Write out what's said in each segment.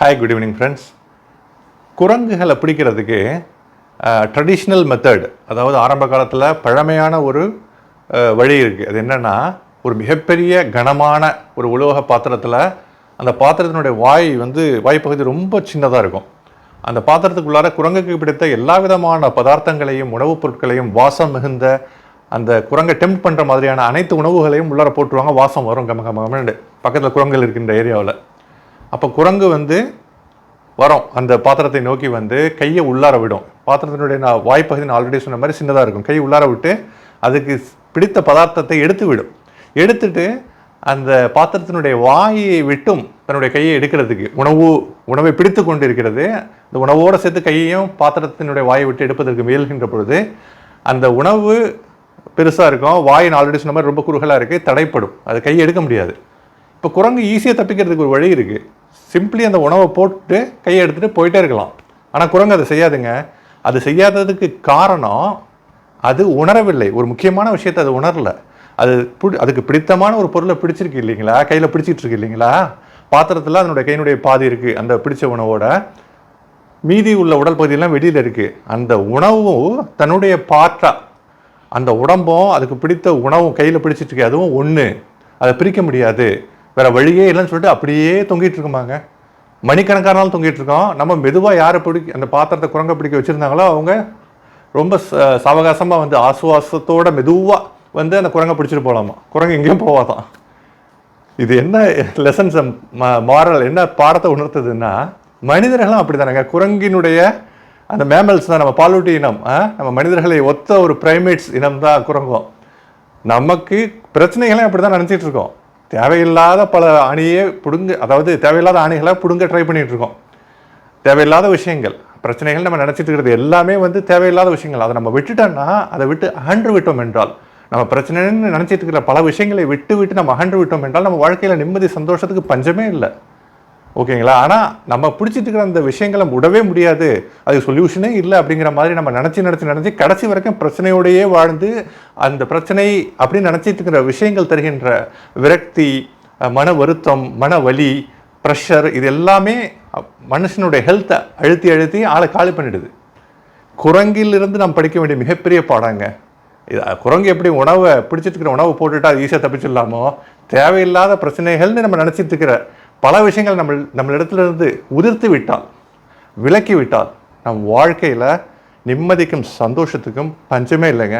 Hi good evening friends குரங்குகளை பிடிக்கிறதுக்கு traditional method அதாவது ஆரம்ப காலத்தில் பழமையான ஒரு வழி இருக்குது அது என்னென்னா ஒரு மிகப்பெரிய கனமான ஒரு உலோக பாத்திரத்தில் அந்த பாத்திரத்தினுடைய வாய் வந்து வாய்ப்பகுதி ரொம்ப சின்னதாக இருக்கும். அந்த பாத்திரத்துக்குள்ளார குரங்குக்கு பிடித்த எல்லா விதமான பதார்த்தங்களையும் உணவுப் பொருட்களையும் வாசம் மிகுந்த அந்த குரங்கை டெம்ப் பண்ணுற மாதிரியான அனைத்து உணவுகளையும் உள்ளார போட்டுருவாங்க. வாசம் வரும் கம கம கமண்டு பக்கத்தில் குரங்கள் இருக்கின்ற ஏரியாவில். அப்போ குரங்கு வந்து வரும். அந்த பாத்திரத்தை நோக்கி வந்து கையை உள்ளார விடும். பாத்திரத்தினுடைய நான் வாய்ப்பகுதி நான் ஆல்ரெடி சொன்ன மாதிரி சின்னதாக இருக்கும். கையை உள்ளார விட்டு அதுக்கு பிடித்த பதார்த்தத்தை எடுத்து விடும். எடுத்துட்டு அந்த பாத்திரத்தினுடைய வாயை விட்டும் தன்னுடைய கையை எடுக்கிறதுக்கு. உணவு உணவை பிடித்து கொண்டு இருக்கிறது அந்த உணவோடு சேர்த்து கையையும் பாத்திரத்தினுடைய வாயை விட்டு எடுப்பதற்கு முயல்கின்ற பொழுது அந்த உணவு பெருசாக இருக்கும். வாயின் ஆல்ரெடி சொன்ன மாதிரி ரொம்ப குறுகலாக இருக்குது தடைப்படும். அது கையை எடுக்க முடியாது. இப்போ குரங்கு ஈஸியாக தப்பிக்கிறதுக்கு ஒரு வழி இருக்குது சிம்பிளி அந்த உணவை போட்டு கையை எடுத்துகிட்டு போயிட்டே இருக்கலாம். ஆனால் குரங்கு அதை செய்யாதுங்க. அது செய்யாததுக்கு காரணம் அது உணரவில்லை. ஒரு முக்கியமான விஷயத்தை அது உணரல. அது பிடி அதுக்கு பிடித்தமான ஒரு பொருளை பிடிச்சிருக்கு இல்லைங்களா? கையில் பிடிச்சிட்டு இருக்கு இல்லைங்களா? பாத்திரத்தில் அதனுடைய கையினுடைய பாதி இருக்குது அந்த பிடிச்ச உணவோட. மீதி உள்ள உடல் பகுதியெல்லாம் வெளியில் இருக்குது அந்த உணவும் தன்னுடைய பாற்றா. அந்த உடம்பும் அதுக்கு பிடித்த உணவும் கையில் பிடிச்சிட்டு இருக்கு. அதுவும் ஒன்று அதை பிரிக்க முடியாது. வேற வழியே இல்லைன்னு சொல்லிட்டு அப்படியே தொங்கிட்டு இருக்குமாங்க. மணிக்கணக்கான தொங்கிட்டு இருக்கோம். நம்ம மெதுவாக யாரை பிடிக்க அந்த பாத்திரத்தை குரங்க பிடிக்க வச்சுருந்தாங்களோ அவங்க ரொம்ப ச- வந்து ஆசுவாசத்தோட மெதுவாக வந்து அந்த குரங்கை பிடிச்சிட்டு போகலாமா? குரங்கு எங்கேயும் போவாதான் இது என்ன லெசன்ஸ் மாரல் என்ன பாடத்தை உணர்த்துதுன்னா மனிதர்களும் அப்படி தானேங்க குரங்கினுடைய அந்த மேமல்ஸ் தான் நம்ம பாலூட்டி இனம் நம்ம மனிதர்களை ஒத்த ஒரு பிரைமேட்ஸ் இனம் தான் குரங்கும். நமக்கு பிரச்சனைகளையும் அப்படி தான் நினச்சிட்டு இருக்கோம். தேவையில்லாத பல அணியே பிடுங்க அதாவது தேவையில்லாத அணிகளை பிடுங்க ட்ரை பண்ணிகிட்டு இருக்கோம் தேவையில்லாத விஷயங்கள் பிரச்சனைகள் நம்ம நினச்சிட்டு இருக்கிறது எல்லாமே வந்து தேவையில்லாத விஷயங்கள். அதை நம்ம விட்டுட்டோம்னா அதை விட்டு அகன்று விட்டோம் என்றால் நம்ம பிரச்சனைன்னு நினச்சிட்டு இருக்கிற பல விஷயங்களை விட்டு விட்டு நம்ம அகன்று விட்டோம் என்றால் நம்ம வாழ்க்கையில் நிம்மதி சந்தோஷத்துக்கு பஞ்சமே இல்லை. ஓகேங்களா? ஆனால் நம்ம பிடிச்சிட்டு இருக்கிற அந்த விஷயங்களை விடவே முடியாது. அது சொல்யூஷனே இல்லை அப்படிங்கிற மாதிரி நம்ம நினச்சி நினச்சி நினச்சி கடைசி வரைக்கும் பிரச்சனையோடையே வாழ்ந்து அந்த பிரச்சனை அப்படின்னு நினச்சிட்டு இருக்கிற விஷயங்கள் தருகின்ற விரக்தி மன வருத்தம் மன வலி ப்ரெஷர் இது எல்லாமே மனுஷனுடைய ஹெல்த்தை அழுத்தி அழுத்தி ஆளை காலி பண்ணிடுது. குரங்கிலிருந்து நாம் படிக்க வேண்டிய மிகப்பெரிய பாடங்க. இது குரங்கு எப்படி உணவை பிடிச்சிட்டு இருக்கிற உணவை போட்டுட்டா அது ஈஸியாக தப்பிச்சிடலாமோ? தேவையில்லாத பிரச்சனைகள்னு நம்ம நினச்சிட்டு இருக்கிற பல விஷயங்கள் நம்ம நம்மளிடத்துல இருந்து உதிர்த்து விட்டால் விலக்கி விட்டால் நம் வாழ்க்கையில் நிம்மதிக்கும் சந்தோஷத்துக்கும் பஞ்சமே இல்லைங்க.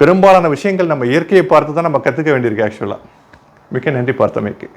பெரும்பாலான விஷயங்கள் நம்ம இயற்கையை பார்த்து தான் நம்ம கற்றுக்க வேண்டியிருக்கு ஆக்சுவலாக மிக்க நன்றி பார்த்தமைக்கு.